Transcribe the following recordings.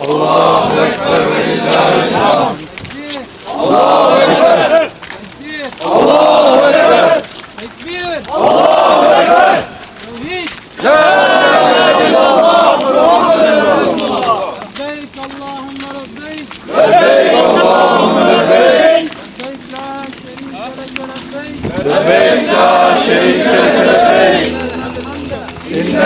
Allahu Ekber ve lillahi hamd. Allahu Ekber. Allahu Ekber. Tekbir. Allahu Ekber. Tevhid. La ilahe illallah. Lebbeyk Allahümme lebbeyk. Lebbeyk Allahümme lebbeyk. Lebbeyk la şerike leke lebbeyk. Lebbeyk la şerike leke lebbeyk. İnne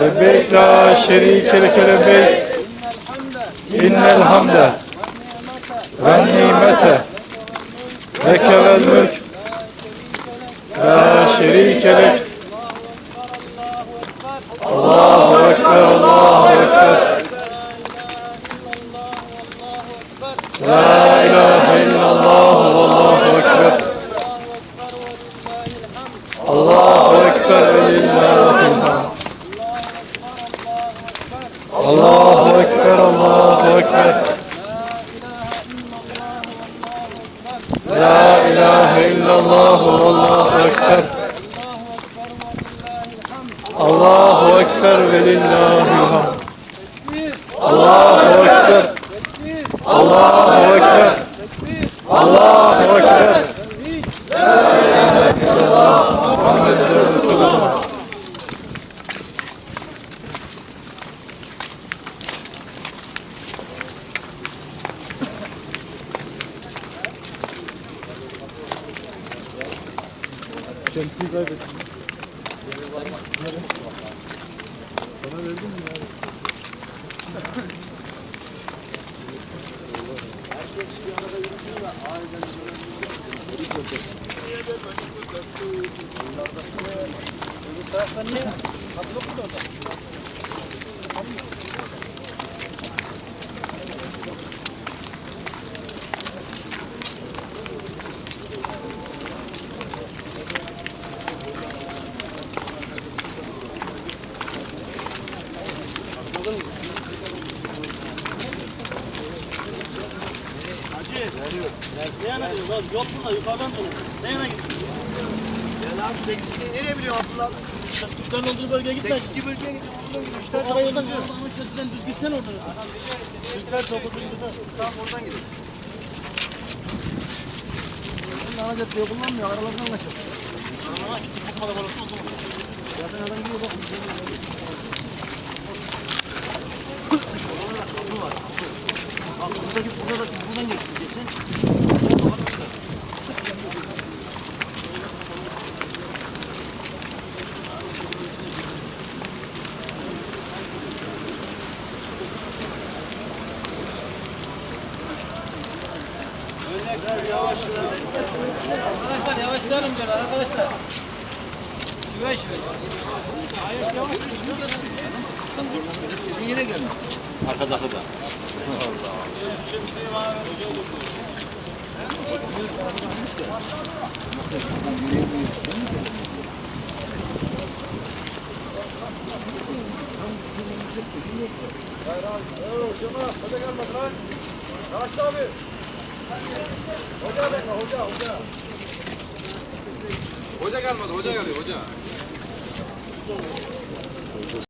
Lebbeyk la şerike leke lebbeyk. İnnel hamde ve nimete leke vel mülk la şerike lek. Allahu Ekber, Allahu Ekber. Allahu Ekber, Allahu Ekber. La ilahe illallah, Allahu Ekber. Allahu Ekber ve lillahi Allahu Ekber. Allahu Ekber. Allahu Ekber. La ilahe illallah, Muhammed Resulullah. Şemsiyi kaybettim. Sana verdim mi ya? Herkes bir arada yürüyor da ailen Geri köpek. Bu taraftan niye? Katılıp mı orada? diyor. Ne yana diyor lan? Yok bunlar yukarıdan dolayı. Ne yana gidiyor? Gel abi 82 nereye biliyor Abdullah? Türklerin olduğu bölgeye gitme. 82 bölgeye gitme. Oradan oradan diyor. Kötüden düz gitsen oradan. Türkler dokuzuncunda. Tamam oradan gidelim. Bunun ana caddeyi kullanmıyor. Aralarından kaçıyor. Aralara gitti. Bu kalabalıkta o zaman. Zaten adam gidiyor bak. Kapı var. Kapı. Kapı. Kapı. Kapı. Kapı. Arkadaşlar yavaşlayalım gel arkadaşlar. Şuraya şuraya. Ayak yavaş. Yine gel. Arkadaki da. Hoca gelmedi, hoca geliyor, hoca.